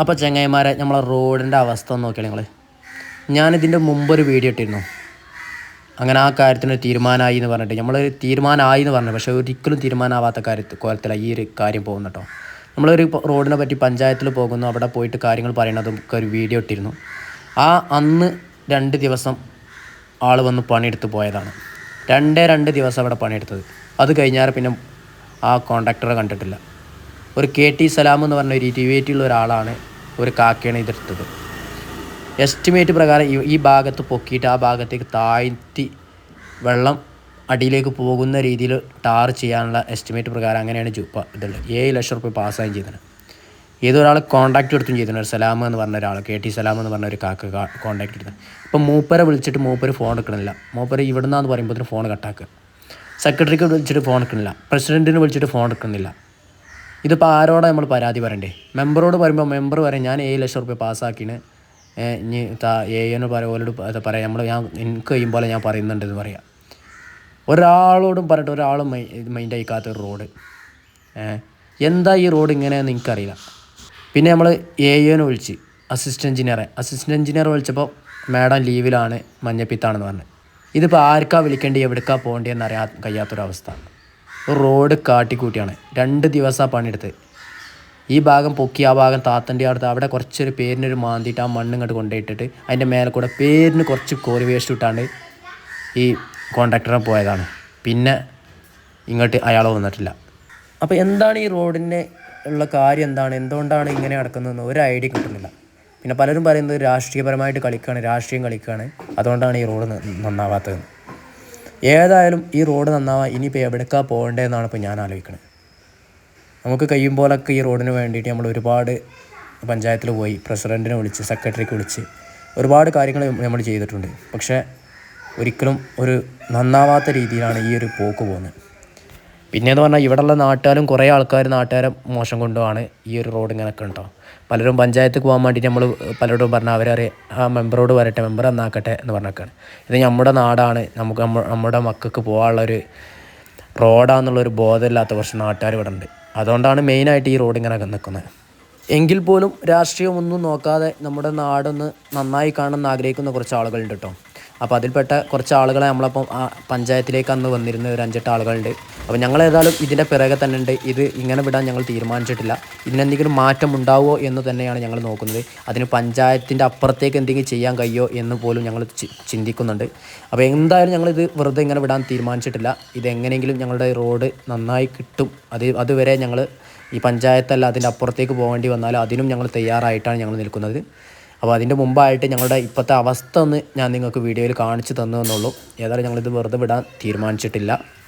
അപ്പോൾ ചങ്ങായിമാരെ നമ്മളെ റോഡിന്റെ അവസ്ഥ നോക്കിയാൽ നിങ്ങൾ ഞാനിതിന്റെ മുമ്പൊരു വീഡിയോ ഇട്ടിരുന്നു. അങ്ങനെ ആ കാര്യത്തിന് തീരുമാനമായി എന്ന് പറഞ്ഞിട്ട്. നമ്മൾ തീരുമാനമായി എന്ന് പറഞ്ഞു പക്ഷേ ഒരിക്കലും തീരുമാനമാവാത്ത കാര്യത്തിൽ കോലത്തിലാണ് ഈ ഒരു കാര്യം പോകുന്നു കേട്ടോ. നമ്മളൊരു റോഡിനെ പറ്റി പഞ്ചായത്തിൽ പോകുന്നു അവിടെ പോയിട്ട് കാര്യങ്ങൾ പറയണതും ഒക്കെ ഒരു വീഡിയോ ഇട്ടിരുന്നു. ആ അന്ന് രണ്ട് ദിവസം ആൾ വന്ന് പണിയെടുത്ത് പോയതാണ്. രണ്ടേ രണ്ട് ദിവസം അവിടെ പണിയെടുത്തത്. അത് കഴിഞ്ഞാൽ പിന്നെ ആ കോൺട്രാക്ടറെ കണ്ടിട്ടില്ല. ഒരു കെ ടി സലാം എന്ന് പറഞ്ഞ ഒരു ഇരുവേറ്റിയുള്ള ഒരാളാണ് ഒരു കാക്കയാണ് ഇതെടുത്തത്. എസ്റ്റിമേറ്റ് പ്രകാരം ഈ- ഭാഗത്ത് പൊക്കിയിട്ട് ആ ഭാഗത്തേക്ക് താഴ്ത്തി വെള്ളം അടിയിലേക്ക് പോകുന്ന രീതിയിൽ ടാർ ചെയ്യാനുള്ള എസ്റ്റിമേറ്റ് പ്രകാരം അങ്ങനെയാണ് ഇതുള്ളത്. ഏഴ് ലക്ഷം റുപ്യ പാസ്സായും ചെയ്തത്. ഏതൊരാൾ കോൺടാക്റ്റ് എടുത്തും ചെയ്തിട്ടുണ്ട്. ഒരു സലാം എന്ന് പറഞ്ഞ ഒരാൾ കെ ടി സലാം എന്ന് പറഞ്ഞ ഒരു കാക്ക കോൺടാക്റ്റ് എടുത്തത് ഇപ്പം മൂപ്പരെ വിളിച്ചിട്ട് മൂപ്പര് ഫോൺ എടുക്കണില്ല. മൂപ്പര് ഇവിടുന്നാന്ന് പറയുമ്പോൾ ഫോൺ കട്ടാക്കുക സെക്രട്ടറിക്ക് വിളിച്ചിട്ട് ഫോൺ എടുക്കണില്ല. പ്രസിഡന്റിന് വിളിച്ചിട്ട് ഫോൺ എടുക്കുന്നില്ല ഇതിപ്പോൾ ആരോടാ നമ്മൾ പരാതി പറയണ്ടേ? മെമ്പറോട് പറയുമ്പോൾ മെമ്പർ പറയും ഞാൻ ഏഴ് ലക്ഷം റുപ്യ പാസ്സാക്കിന് ഇനി താ ഏയനോ പറ ഓരോട് പ- പറയാം നമ്മൾ ഞാൻ എനിക്ക് കഴിയുമ്പോൾ ഞാൻ പറയുന്നുണ്ട് എന്ന് പറയാം. ഒരാളോടും പറഞ്ഞിട്ട് ഒരാളും മൈൻഡ് അയക്കാത്ത ഒരു റോഡ്. എന്താ ഈ റോഡ് ഇങ്ങനെയെന്ന് എനിക്കറിയില്ല. പിന്നെ നമ്മൾ എ യുനെ വിളിച്ച് അസിസ്റ്റന്റ് എഞ്ചിനീയറെ. അസിസ്റ്റന്റ് എഞ്ചിനീയർ വിളിച്ചപ്പോൾ മാഡം ലീവിലാണ് മഞ്ഞപ്പിത്താണെന്ന് പറഞ്ഞു. ഇതിപ്പോൾ ആർക്കാ വിളിക്കേണ്ടി എവിടേക്കാ പോകേണ്ടതെന്ന് അറിയാൻ കഴിയാത്തൊരവസ്ഥ. റോഡ് കാട്ടിക്കൂട്ടിയാണ്. രണ്ട് ദിവസമാണ് പണിയെടുത്ത്. ഈ ഭാഗം പൊക്കി ആ ഭാഗം താത്തന്റെ അടുത്ത് അവിടെ കുറച്ചൊരു പേരിനൊരു മാന്തിയിട്ട് ആ മണ്ണ് ഇങ്ങോട്ട് കൊണ്ടുപോയിട്ടിട്ട് അതിന്റെ മേലെ കൂടെ പേരിന് കുറച്ച് കോരി വേസ്റ്റ് ഇട്ടാണ്ട് ഈ കോൺട്രാക്ടറെ പോയതാണ്. പിന്നെ ഇങ്ങോട്ട് അയാൾ വന്നിട്ടില്ല. അപ്പോൾ എന്താണ് ഈ റോഡിന്റെ ഉള്ള കാര്യം എന്താണ്? എന്തുകൊണ്ടാണ് ഇങ്ങനെ നടക്കുന്നതെന്ന് ഒരു ഐഡിയ കിട്ടുന്നില്ല. പിന്നെ പലരും പറയുന്നത് രാഷ്ട്രീയപരമായിട്ട് കളിക്കുകയാണ് രാഷ്ട്രീയം കളിക്കുകയാണ്. അതുകൊണ്ടാണ് ഈ റോഡ് നന്നാവാത്തതെന്ന്. നന്നാവാത്തത് ഏതായാലും ഈ റോഡ് നന്നാവാൻ ഇനിയിപ്പോൾ എവിടേക്കാണ് പോകേണ്ടതെന്നാണ് ഇപ്പോൾ ഞാൻ ആലോചിക്കുന്നത് നമുക്ക് കഴിയും പോലൊക്കെ ഈ റോഡിന് വേണ്ടിയിട്ട് നമ്മൾ ഒരുപാട് പഞ്ചായത്തിൽ പോയി പ്രസിഡന്റിനെ വിളിച്ച് സെക്രട്ടറിക്ക് വിളിച്ച് ഒരുപാട് കാര്യങ്ങൾ നമ്മൾ ചെയ്തിട്ടുണ്ട്. പക്ഷേ ഒരിക്കലും ഒരു നന്നാവാത്ത രീതിയിലാണ് ഈ ഒരു പോക്ക് പോകുന്നത്. പിന്നെയെന്ന് പറഞ്ഞാൽ ഇവിടെയുള്ള നാട്ടുകാരും കുറേ ആൾക്കാർ നാട്ടുകാരെ മോശം കൊണ്ടുമാണ് ഈ ഒരു റോഡ് ഇങ്ങനെ കണ്ടോ? പലരും പഞ്ചായത്ത് പോകാൻ വേണ്ടി നമ്മൾ പലരോടും പറഞ്ഞാൽ അവരറി ആ മെമ്പറോട് വരട്ടെ മെമ്പർ എന്നാക്കട്ടെ എന്ന് പറഞ്ഞേക്കാണ് ഇത് നമ്മുടെ നാടാണ് നമുക്ക് നമ്മുടെ മക്കൾക്ക് പോകാനുള്ളൊരു റോഡാന്നുള്ളൊരു ബോധമില്ലാത്ത കുറച്ച് നാട്ടുകാർ ഇവിടെ ഉണ്ട് അതുകൊണ്ടാണ് മെയിനായിട്ട് ഈ റോഡ് ഇങ്ങനെ നിൽക്കുന്നത് എങ്കിൽ പോലും രാഷ്ട്രീയമൊന്നും നോക്കാതെ നമ്മുടെ നാടൊന്ന് നന്നായി കാണണമെന്ന് ആഗ്രഹിക്കുന്ന കുറച്ച് ആളുകളുണ്ട് കേട്ടോ. അപ്പോൾ അതിൽപ്പെട്ട കുറച്ച് ആളുകളെ നമ്മളപ്പം ആ പഞ്ചായത്തിലേക്ക് അന്ന് വന്നിരുന്ന ഒരു അഞ്ചെട്ട് ആളുകളുണ്ട് അപ്പോൾ ഞങ്ങൾ ഏതായാലും ഇതിന്റെ പിറകെ തന്നെ ഉണ്ട് ഇത് ഇങ്ങനെ വിടാൻ ഞങ്ങൾ തീരുമാനിച്ചിട്ടില്ല. ഇതിനെന്തെങ്കിലും മാറ്റം ഉണ്ടാവുമോ എന്ന് തന്നെയാണ് ഞങ്ങൾ നോക്കുന്നത്. അതിന് പഞ്ചായത്തിന്റെ അപ്പുറത്തേക്ക് എന്തെങ്കിലും ചെയ്യാൻ കഴിയോ എന്ന് പോലും ഞങ്ങൾ ചിന്തിക്കുന്നുണ്ട്. അപ്പോൾ എന്തായാലും ഞങ്ങളിത് വെറുതെ ഇങ്ങനെ വിടാൻ തീരുമാനിച്ചിട്ടില്ല. ഇതെങ്ങനെയെങ്കിലും ഞങ്ങളുടെ റോഡ് നന്നായി കിട്ടും. അത് അതുവരെ ഞങ്ങൾ ഈ പഞ്ചായത്തല്ല അതിന്റെ അപ്പുറത്തേക്ക് പോകേണ്ടി വന്നാലും അതിനും ഞങ്ങൾ തയ്യാറായിട്ടാണ് ഞങ്ങൾ നിൽക്കുന്നത്. അപ്പോൾ അതിന്റെ മുമ്പായിട്ട് ഞങ്ങളുടെ ഇപ്പോഴത്തെ അവസ്ഥ ഒന്ന് ഞാൻ നിങ്ങൾക്ക് വീഡിയോയിൽ കാണിച്ചു തന്നു എന്നുള്ളൂ. ഏതായാലും ഞങ്ങളിത് വെറുതെ വിടാൻ തീരുമാനിച്ചിട്ടില്ല.